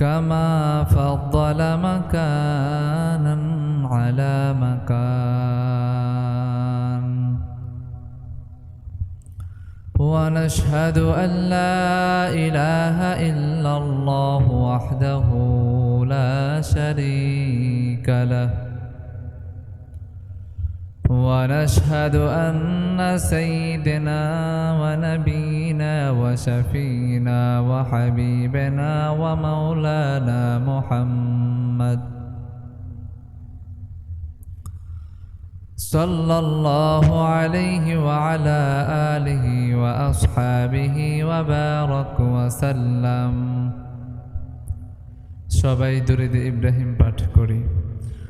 كما فضل مكانا على مكان. ونشهد أن لا إله إلا الله وحده لا شريك له. ونشهد أن سيدنا ونبينا وشفينا وحبيبنا ومولانا محمد صلى الله عليه وعلى آله وأصحابه وبارك وسلم সবাই দরিদ ইব্রাহিম পাঠ করি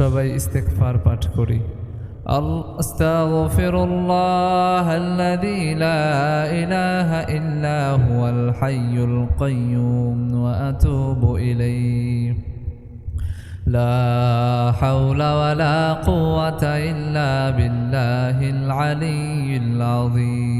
সবাই ইস্তেগফার পাঠ করি। أستغفر الله الذي لا إله إلا هو الحي القيوم وأتوب إليه لا حول ولا قوة إلا بالله العلي العظيم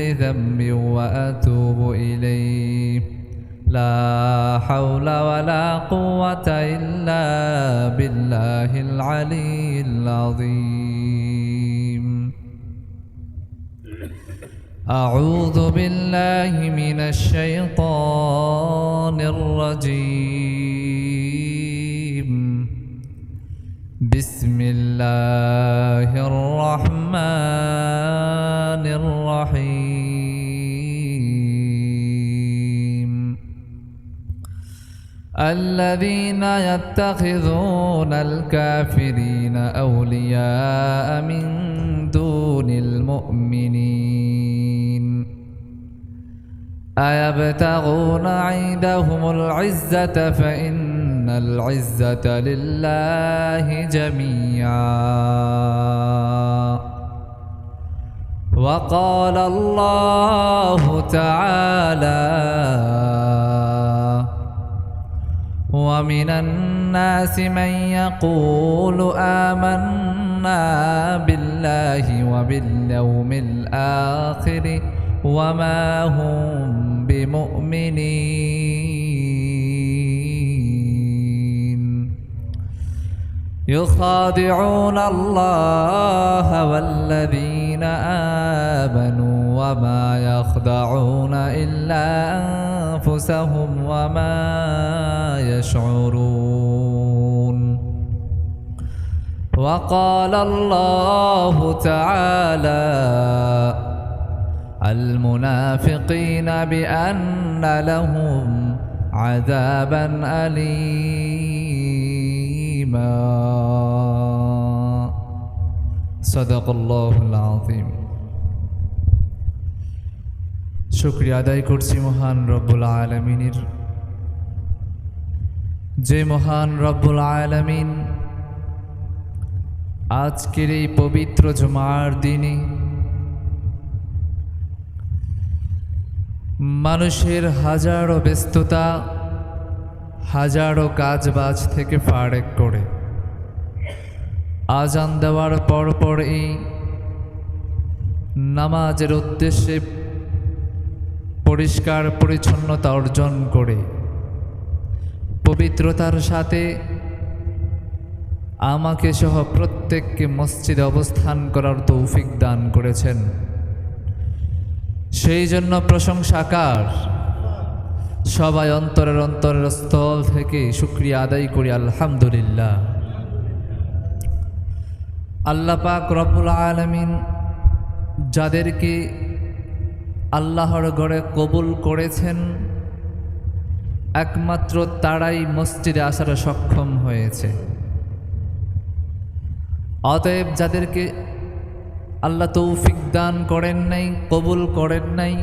ذنب وأتوب إليه. لا حول ولا قوة إلا بالله العلي العظيم. أعوذ بالله من الشيطان الرجيم. بسم الله الرحمن الذين يتخذون الكافرين أولياء من دون المؤمنين. أيبتغون عندهم العزة فإن العزة لله جميعا. وقال الله تعالى ومن الناس من يقول آمنا بالله وباليوم الآخر وما هم بمؤمنين. يخادعون الله والذين آمنوا وما يخدعون إلا أنفسهم وما يشعرون. وقال الله تعالى المنافقين بأن لهم عذابا أليما. صدق الله العظيم. শুক্রিয়া আদায় করছি মহান রব্বুল আলমিনের। যে মহান রব্বুল আলমিন আজকের এই পবিত্র জমার দিনে মানুষের হাজারো ব্যস্ততা, হাজারো কাজবাজ থেকে ফারেক করে। আজান দেওয়ার পর পর এই নামাজের উদ্দেশ্যে পরিষ্কার পরিচ্ছন্নতা অর্জন করে। পবিত্রতার সাথে আমাকে সহ প্রত্যেককে মসজিদে অবস্থান করার তৌফিক দান করেছেন। সেই জন্য প্রশংসাকার। সবাই অন্তরের অন্তরের স্থল থেকে শুক্রিয়া আদায় করি, আলহামদুলিল্লাহ। আল্লাহ পাক রব্বুল আলমিন যাদেরকে আল্লাহর ঘরে কবুল করেছেন, একমাত্র তারাই মসজিদে আসার সক্ষম হয়েছে। অতএব যাদেরকে আল্লাহ তৌফিক দান করেন নাই, কবুল করেন নাই,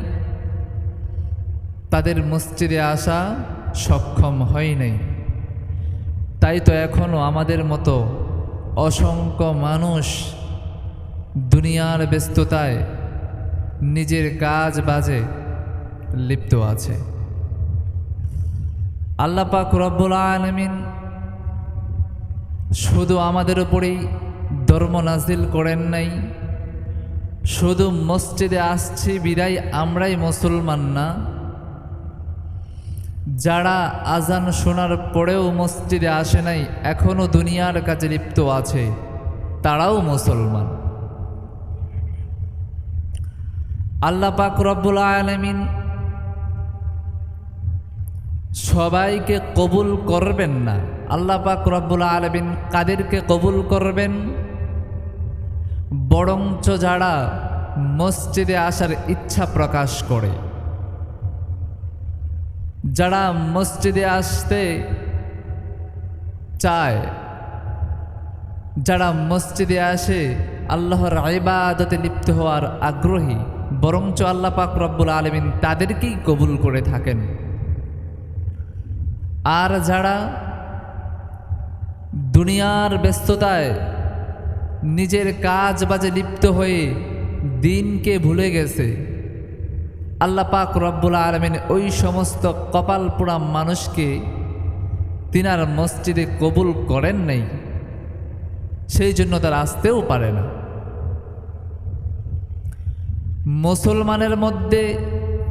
তাদের মসজিদে আসা সক্ষম হয় নাই। তাই তো এখনও আমাদের মতো অসংখ্য মানুষ দুনিয়ার ব্যস্ততায় নিজের কাজ বাজে লিপ্ত আছে। আল্লাহ পাক রব্বুল আলমিন শুধু আমাদের উপরেই ধর্ম নাজিল করেন নাই, শুধু মসজিদে আসছি বিদায় আমরাই মুসলমান না। যারা আজান শোনার পরেও মসজিদে আসে নাই এখনও দুনিয়ার কাজে লিপ্ত আছে, তারাও মুসলমান। আল্লাহ পাক রব্বুল আলমিন সবাইকে কবুল করবেন না। আল্লাহ পাক রব্বুল আলমিন কাদেরকে কবুল করবেন? বরঞ্চ যারা মসজিদে আসার ইচ্ছা প্রকাশ করে। যারা মসজিদে আসতে চায়, যারা মসজিদে আসে আল্লাহর ইবাদতে লিপ্ত হওয়ার আগ্রহী বরঞ্চ আল্লাহ পাক রব্বুল আলমিন তাদেরকেই কবুল করে থাকেন। আর যারা দুনিয়ার ব্যস্ততায় নিজের কাজ বাজে লিপ্ত হয়ে দিনকে ভুলে গেছে, আল্লাহ পাক রব্বুল আলমিন ওই সমস্ত কপাল পোড়া মানুষকে তিনার মসজিদে কবুল করেন নাই, সেই জন্য তারা আসতেও পারে না। মুসলমানের মধ্যে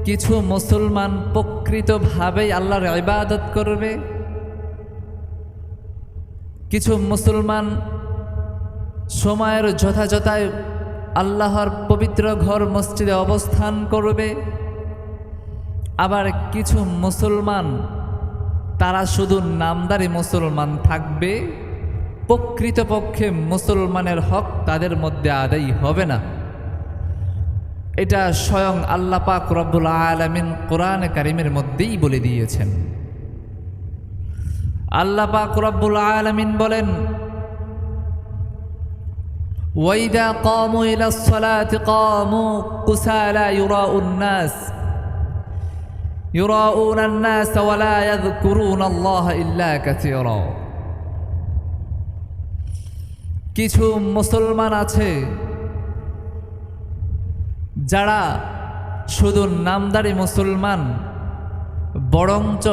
কিছু মুসলমান প্রকৃতভাবেই আল্লাহর ইবাদত করবে। কিছু মুসলমান সময়ের যথাযথায় আল্লাহর পবিত্র ঘর মসজিদে অবস্থান করবে। আবার কিছু মুসলমান, তারা শুধু নামদারি মুসলমান থাকবে। প্রকৃতপক্ষে মুসলমানের হক তাদের মধ্যে আদায়ী হবে না। এটা স্বয়ং আল্লাহ পাক রব্বুল আলমিন কোরআন কারিমের মধ্যেই বলে দিয়েছেন আল্লাহ পাক রব্বুল আলমিন বলেন وإذا قاموا إلى الصلاة قاموا كسالى يراء الناس يراءون الناس ولا يذكرون الله إلا كثيرا কিছু মুসলমান আছে যারা শুধু নামদারি মুসলমান, বরঞ্চ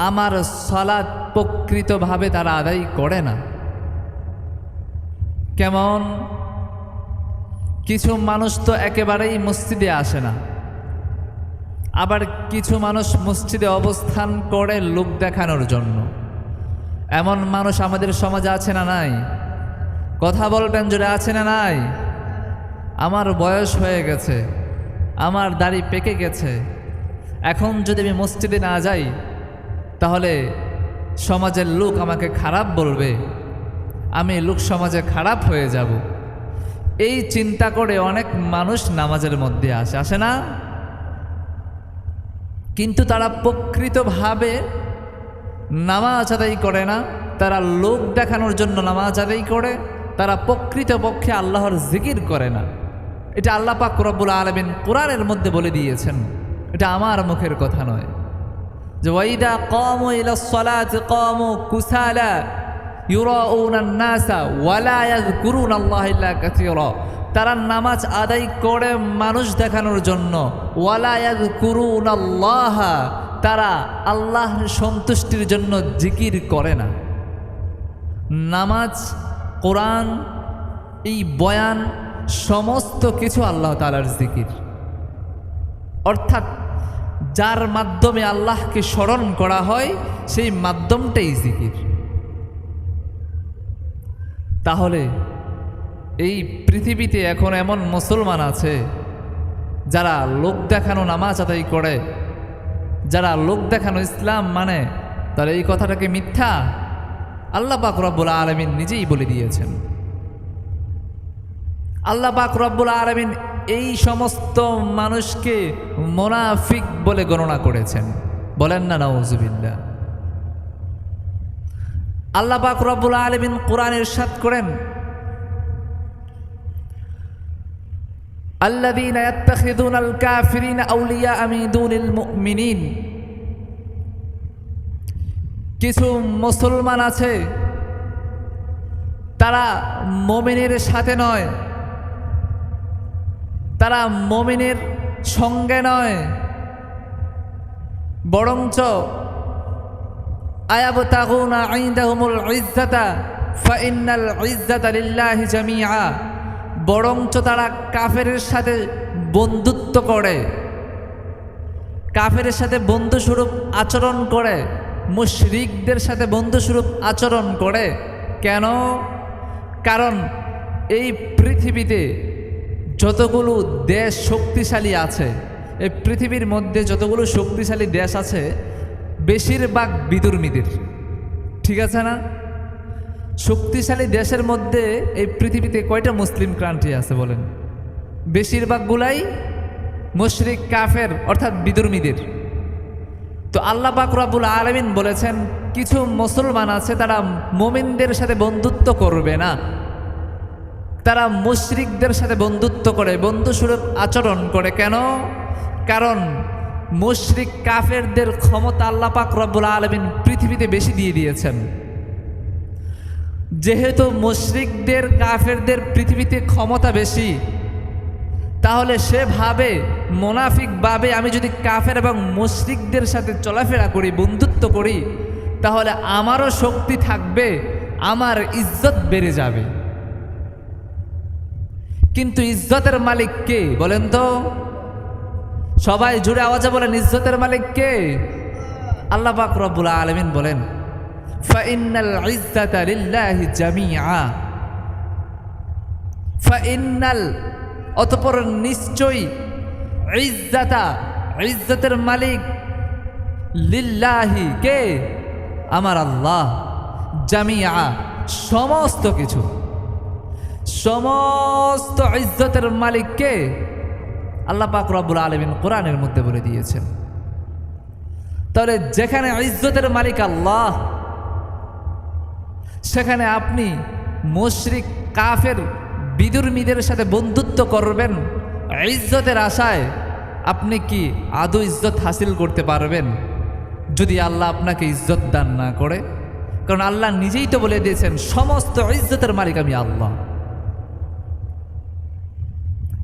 আমার সলাদ প্রকৃতভাবে তারা আদায় করে না। কেমন? কিছু মানুষ তো একেবারেই মসজিদে আসে না। আবার কিছু মানুষ মসজিদে অবস্থান করে লোক দেখানোর জন্য। এমন মানুষ আমাদের সমাজে আছে না নাই? কথা বলবেন জোরে, আছে না নাই? আমার বয়স হয়ে গেছে। আমার দাড়ি পেকে গেছে। এখন যদি আমি মসজিদে না যাই, তাহলে সমাজের লোক আমাকে খারাপ বলবে। আমি লোক সমাজে খারাপ হয়ে যাব। এই চিন্তা করে অনেক মানুষ নামাজের মধ্যে আসে আসে না? কিন্তু তারা প্রকৃতভাবে নামাজ আদায় করে না। তারা লোক দেখানোর জন্য নামাজ আদায় করে। তারা প্রকৃতপক্ষে আল্লাহর জিকির করে না। এটা আল্লাহ পাক রব্বুল আলমিন কোরআনের মধ্যে বলে দিয়েছেন। এটা আমার মুখের কথা নয়। যে ওয়াইদা কম কম কুসালা তারা নামাজ আদায় করে মানুষ দেখানোর জন্য। ইয়াযকুরুন আল্লাহ। তারা সন্তুষ্টির জন্য জিকির করে না। নামাজ, কোরআন, এই বয়ান সমস্ত কিছু আল্লাহ তালার জিকির। অর্থাৎ যার মাধ্যমে আল্লাহকে স্মরণ করা হয়, সেই মাধ্যমটাই জিকির। তাহলে এই পৃথিবীতে এখন এমন মুসলমান আছে, যারা লোক দেখানো নামাজ আদায় করে, যারা লোক দেখানো ইসলাম মানে তাহলে এই কথাটাকে মিথ্যা আল্লাহ পাক রব্বুল আলমিন নিজেই বলে দিয়েছেন। আল্লাহ পাক রব্বুল আলমিন এই সমস্ত মানুষকে মোনাফিক বলে গণনা করেছেন বলেন না নওয়াজুবিল্লা আল্লাহ পাক রব্বুল আলমিন কোরআনের সাত করেন الذين يتخذون الكافرين أولياء من دون المؤمنين কিছু মুসলমান আছে তারা মমিনের সাথে নয় তারা মমিনের সঙ্গে নয়, বরঞ্চ আয়াব তাগুনা আইন্দাহুমুল ইজ্জাতা ফাইন্নাল ইজ্জাতা লিল্লাহি জামিআ, বরঞ্চ তারা কাফের সাথে বন্ধুত্ব করে, কাফের সাথে বন্ধুস্বরূপ আচরণ করে, মুশরিকদের সাথে বন্ধুস্বরূপ আচরণ করে। কেন? কারণ এই পৃথিবীতে যতগুলো দেশ শক্তিশালী আছে, এই পৃথিবীর মধ্যে যতগুলো শক্তিশালী দেশ আছে, বেশিরভাগ বিদুর্মীদের। ঠিক আছে না? শক্তিশালী দেশের মধ্যে এই পৃথিবীতে কয়টা মুসলিম কান্ট্রি আছে বলেন? বেশিরভাগগুলাই মুশরিক, কাফের, অর্থাৎ বিদুর্মীদের। তো আল্লাহ পাক রাবুল আলমিন বলেছেন, কিছু মুসলমান আছে, তারা মোমিনদের সাথে বন্ধুত্ব করবে না। তারা মুশরিকদের সাথে বন্ধুত্ব করে বন্ধুস্বরূপ আচরণ করে। কেন? কারণ মুশরিক কাফেরদের ক্ষমতা আল্লাহ পাক রব্বুল আলমিন পৃথিবীতে বেশি দিয়ে দিয়েছেন। যেহেতু মুশরিকদের কাফেরদের পৃথিবীতে ক্ষমতা বেশি, তাহলে সে ভাবে, মোনাফিক ভাবে আমি যদি কাফের এবং মুশরিকদের সাথে চলাফেরা করি, বন্ধুত্ব করি, তাহলে আমারও শক্তি থাকবে, আমার ইজ্জত বেড়ে যাবে। কিন্তু ইজ্জতের মালিক কে? বলেন তো। সবাই জুড়ে আওয়াজে বলেন, ইজ্জতের মালিক কে? আল্লাহ পাক রব্বুল আলমিন বলেন ফাইনাল ইজ্জাতা লিল্লাহি জামিআ। ফাইনাল অতপর নিশ্চয়ই ইজ্জাতা, ইজ্জতের মালিক লিল্লাহি কে? আমার আল্লাহ জামিয়া সমস্ত কিছু। সমস্ত ইজ্জতের মালিককে আল্লাহ পাক রব্বুল আলমিন কোরআনের মধ্যে বলে দিয়েছেন। তাহলে যেখানে ইজ্জতের মালিক আল্লাহ, সেখানে আপনি মুশরিক, কাফের, বিদুর্মীদের সাথে বন্ধুত্ব করবেন, ইজ্জতের আশায় আপনি কি আদৌ ইজ্জত হাসিল করতে পারবেন? যদি আল্লাহ আপনাকে ইজ্জত দান না করে, কারণ আল্লাহ নিজেই তো বলে দিয়েছেন, সমস্ত ইজ্জতের মালিক আমি আল্লাহ।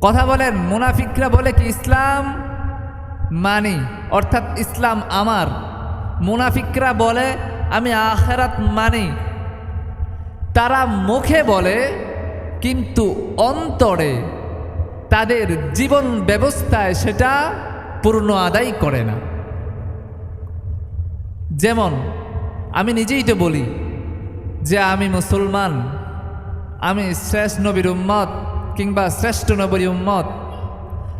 কথা বলেন, মুনাফিকরা বলে কি ইসলাম মানি, অর্থাৎ ইসলাম আমার। মুনাফিকরা বলে, আমি আখেরাত মানি। তারা মুখে বলে, কিন্তু অন্তরে তাদের জীবন ব্যবস্থায় সেটা পূর্ণ আদায় করে না। যেমন, আমি নিজেই তো বলি যে আমি মুসলমান, আমি শ্রেষ্ঠ নবীর উম্মত কিংবা শ্রেষ্ঠ নবীর উম্মত।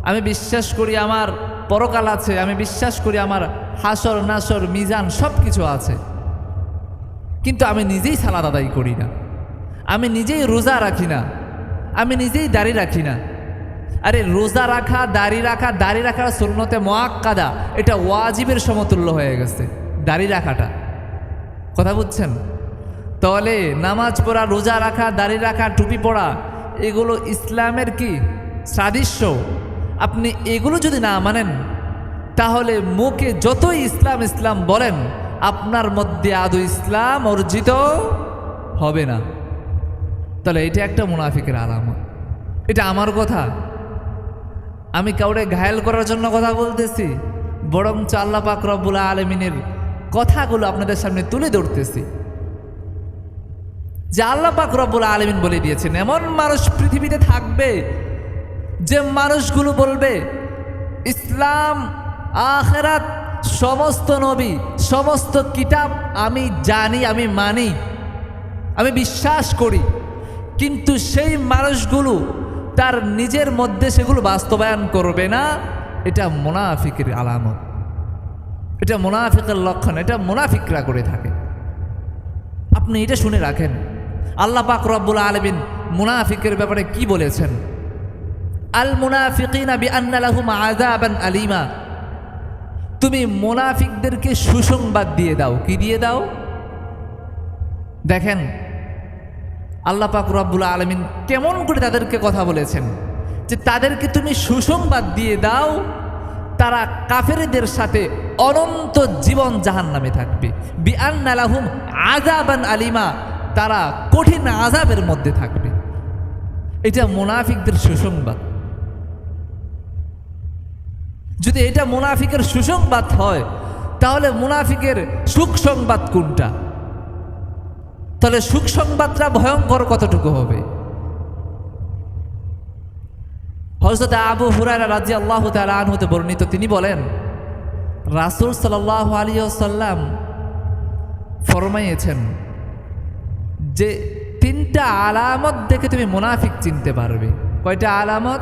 আমি বিশ্বাস করি আমার পরকাল আছে, আমি বিশ্বাস করি আমার হাসর, নাসর, মিজান সব কিছু আছে। কিন্তু আমি নিজেই সালাদ আদায় করি না। আমি নিজেই রোজা রাখি না। আমি নিজেই দাড়ি রাখি না। আরে রোজা রাখা, দাড়ি রাখা, দাড়ি রাখার সুন্নতে মোয়াক্কাদা এটা ওয়াজিবের সমতুল্য হয়ে গেছে, দাড়ি রাখাটা। কথা বুঝছেন? তাহলে নামাজ পড়া, রোজা রাখা, দাড়ি রাখা, টুপি পড়া এগুলো ইসলামের কি? সাদৃশ্য। আপনি এগুলো যদি না মানেন, তাহলে মুখে যতই ইসলাম ইসলাম বলেন, আপনার মধ্যে আদৌ ইসলাম অর্জিত হবে না। তাহলে এটা একটা মুনাফিকের আলামত। এটা আমার কথা। আমি কাউরে ঘায়াল করার জন্য কথা বলতেছি বরং আল্লাহ পাক রব্বুল আলমিনের কথাগুলো আপনাদের সামনে তুলে ধরতেছি। যে আল্লাহ পাক রব্বুল আলমিন বলে দিয়েছেন, এমন মানুষ পৃথিবীতে থাকবে যে মানুষগুলো বলবে, ইসলাম, আখেরাত, সমস্ত নবী, সমস্ত কিতাব আমি জানি, আমি মানি, আমি বিশ্বাস করি। কিন্তু সেই মানুষগুলো তার নিজের মধ্যে সেগুলো বাস্তবায়ন করবে না, এটা মোনাফিকের আলামত। এটা মোনাফিকের লক্ষণ, এটা মোনাফিকরা করে থাকে। আপনি এটা শুনে রাখেন। আল্লাহ পাক রব্বুল আলমিন মুনাফিকের ব্যাপারে কি বলেছেন? আল মুনাফিকিনা আলিমা। তুমি মুনাফিকদেরকে সুসংবাদ দিয়ে দাও। কি দিয়ে দাও? দেখেন, আল্লাহ পাক রব্বুল আলমিন কেমন করে তাদেরকে কথা বলেছেন যে তাদেরকে তুমি সুসংবাদ দিয়ে দাও, তারা কাফেরদের সাথে অনন্ত জীবন জাহান নামে থাকবে বিআনালাহুম আজাবান আলিমা। তারা কঠিন আজাবের মধ্যে থাকবে। এটা মুনাফিকদের সুসংবাদ। যদি এটা মুনাফিকের সুসংবাদ হয়, তাহলে মুনাফিকের সুখ সংবাদ কোনটা? তাহলে সুখ সংবাদটা ভয়ঙ্কর কতটুকু হবে? হজরত আবু হুরারা রাজি আল্লাহ আনহতে বর্ণিত, তিনি বলেন, রাসুল সাল্লাহ আলী সাল্লাম ফরমাইয়েছেন যে তিনটা আলামত দেখে তুমি মুনাফিক চিনতে পারবে। কয়টা আলামত?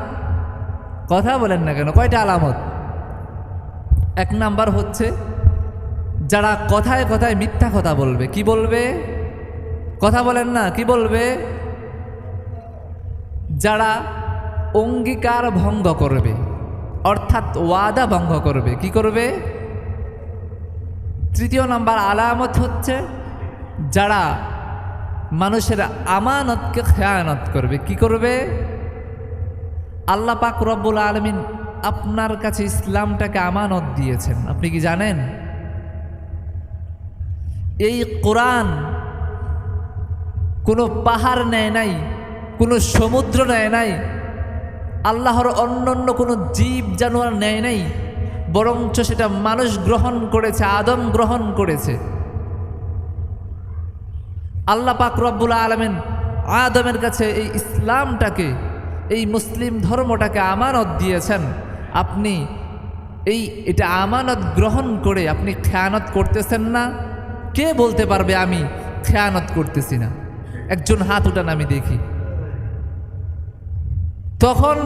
কথা বলেন না কেন, কয়টা আলামত? এক নাম্বার হচ্ছে, যারা কথায় কথায় মিথ্যা কথা বলবে, কি বলবে? কথা বলেন না, কি বলবে? যারা অঙ্গীকার ভঙ্গ করবে, অর্থাৎ ওয়াদা ভঙ্গ করবে, কি করবে? তৃতীয় নাম্বার আলামত হচ্ছে, যারা মানুষের আমানতকে খেয়ানত করবে। কি করবে? আল্লাহ পাক রব্বুল আলমিন আপনার কাছে ইসলামটাকে আমানত দিয়েছেন। আপনি কি জানেন? এই কোরআন কোনো পাহাড় নেয় নাই, কোনো সমুদ্র নেয় নাই, আল্লাহর অন্য অন্য কোনো জীব জানোয়ার নেয় নাই, বরঞ্চ সেটা মানুষ গ্রহণ করেছে, আদম গ্রহণ করেছে। আল্লাহ পাক রব্বুল আলমেন আদমের কাছে এই ইসলামটাকে, এই মুসলিম ধর্মটাকে আমানত দিয়েছেন। আপনি এই, এটা আমানত গ্রহণ করে আপনি খেয়ানত করতেছেন না? কে বলতে পারবে আমি খেয়ানত করতেছি না? একজন হাত উঠান আমি দেখি। তখন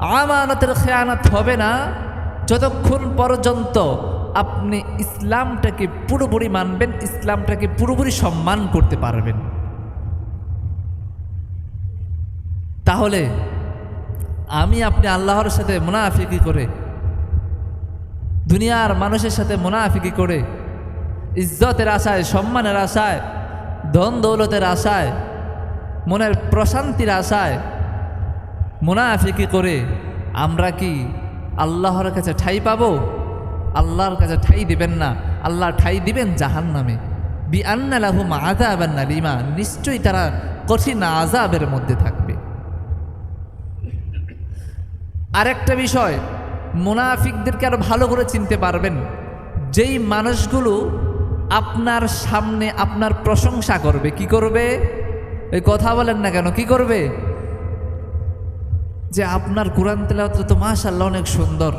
আমানতের খেয়ানত হবে না। যতক্ষণ পর্যন্ত আপনি ইসলামটাকে পুরোপুরি মানবেন, ইসলামটাকে পুরোপুরি সম্মান করতে পারবেন। তাহলে আমি আপনি আল্লাহর সাথে মুনাফিকি করে, দুনিয়ার মানুষের সাথে মুনাফিকি করে, ইজ্জতের আশায়, সম্মানের আশায় ধন দৌলতের আশায়, মনের প্রশান্তির আশায় মুনাফিকি করে আমরা কি আল্লাহর কাছে ঠাই পাবো? আল্লাহর কাছে ঠাই দিবেন না। আল্লাহ ঠাই দিবেন জাহান নামে বি আন্নালাহুম আজাবান লিমা নিশ্চয়ই তারা কঠিন আজাবের মধ্যে থাকবে। আরেকটা বিষয়, মুনাফিকদেরকে আরও ভালো করে চিনতে পারবেন। যেই মানুষগুলো আপনার সামনে আপনার প্রশংসা করবে, কি করবে? এই কথা বলেন না কেন, কি করবে? যে আপনার কোরআন তেলাওয়াত তো মাশাল্লাহ অনেক সুন্দর।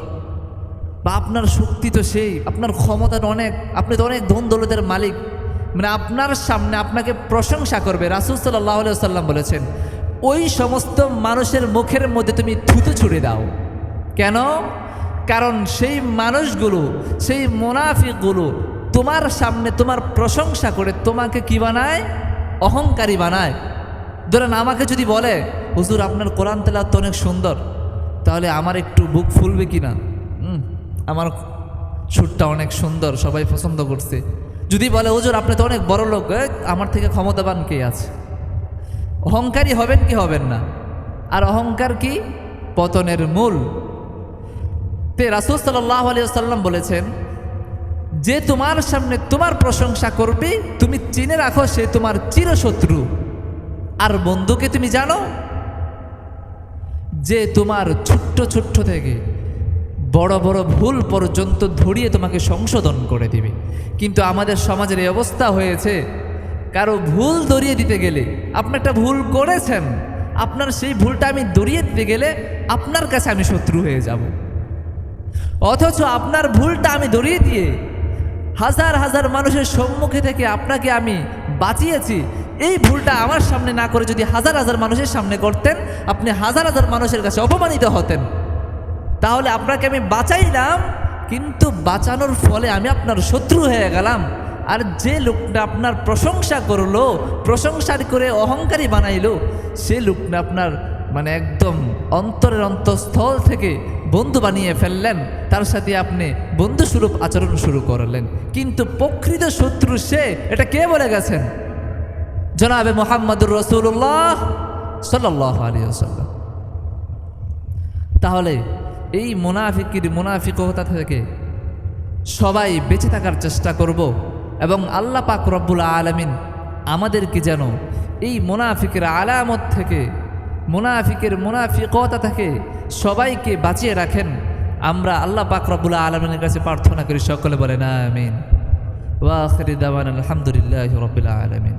বা আপনার শক্তি তো সেই, আপনার ক্ষমতা অনেক, আপনি তো অনেক ধন দৌলতের মালিক। মানে আপনার সামনে আপনাকে প্রশংসা করবে, রাসুল সাল্লাহ সাল্লাম বলেছেন, ওই সমস্ত মানুষের মুখের মধ্যে তুমি থুতু ছুড়ে দাও। কেন? কারণ সেই মানুষগুলো, সেই মোনাফিকগুলো তোমার সামনে তোমার প্রশংসা করে তোমাকে কি বানায়? অহংকারী বানায়। ধরেন আমাকে যদি বলে, হুজুর, আপনার কোরআন তেলা তো অনেক সুন্দর, তাহলে আমার একটু বুক ফুলবে কি না আমার সুরটা অনেক সুন্দর, সবাই পছন্দ করছে। যদি বলে, হুজুর, আপনি তো অনেক বড় লোক আমার থেকে ক্ষমতাবান কে আছে? অহংকারী হবেন কি হবেন না। আর অহংকার কি? পতনের মূল। তে রাসুল সাল্লাহ আলিয়াল্লাম বলেছেন, যে তোমার সামনে তোমার প্রশংসা করবে, তুমি চিনে রাখো সে তোমার চিরশত্রু। আর বন্ধুকে তুমি জানো, যে তোমার ছোট্ট ছোট্ট থেকে বড় বড় ভুল পর্যন্ত ধরিয়ে তোমাকে সংশোধন করে দিবে। কিন্তু আমাদের সমাজের এই অবস্থা হয়েছে, কারও ভুল ধরিয়ে দিতে গেলে, আপনি একটা ভুল করেছেন, আপনার সেই ভুলটা আমি ধরিয়ে দিতে গেলে আপনার কাছে আমি শত্রু হয়ে যাব। অথচ আপনার ভুলটা আমি ধরিয়ে দিয়ে হাজার হাজার মানুষের সম্মুখে থেকে আপনাকে আমি বাঁচিয়েছি, এই ভুলটা আমার সামনে না করে যদি হাজার হাজার মানুষের সামনে করতেন, আপনি হাজার হাজার মানুষের কাছে অপমানিত হতেন। তাহলে আপনাকে আমি বাঁচাইলাম, কিন্তু বাঁচানোর ফলে আমি আপনার শত্রু হয়ে গেলাম। আর যে লোকটা আপনার প্রশংসা করল, প্রশংসার করে অহংকারী বানাইলো, সে লোকটা আপনার মানে একদম অন্তরের অন্তঃস্থল থেকে বন্ধু বানিয়ে ফেললেন। তার সাথে আপনি বন্ধুস্বরূপ আচরণ শুরু করলেন। কিন্তু প্রকৃত শত্রু সে, এটা কে বলে গেছেন? জনাবে মোহাম্মদুর রসুল্লাহ সাল্লাহ আলিয়া তাহলে এই মুনাফিকির মুনাফিকতা থেকে সবাই বেঁচে থাকার চেষ্টা করব এবং আল্লাহ পাক রব্বুল আলমিন আমাদেরকে যেন এই মুনাফিকের আলামত থেকে, মুনাফিকের মুনাফিকতা থেকে সবাইকে বাঁচিয়ে রাখেন। আমরা আল্লাহ পাক রব্বুল আলমিনের কাছে প্রার্থনা করি, সকলে বলে না আমিন ওয়াখির দাওয়ান আলহামদুলিল্লাহ রবিল আলমিন।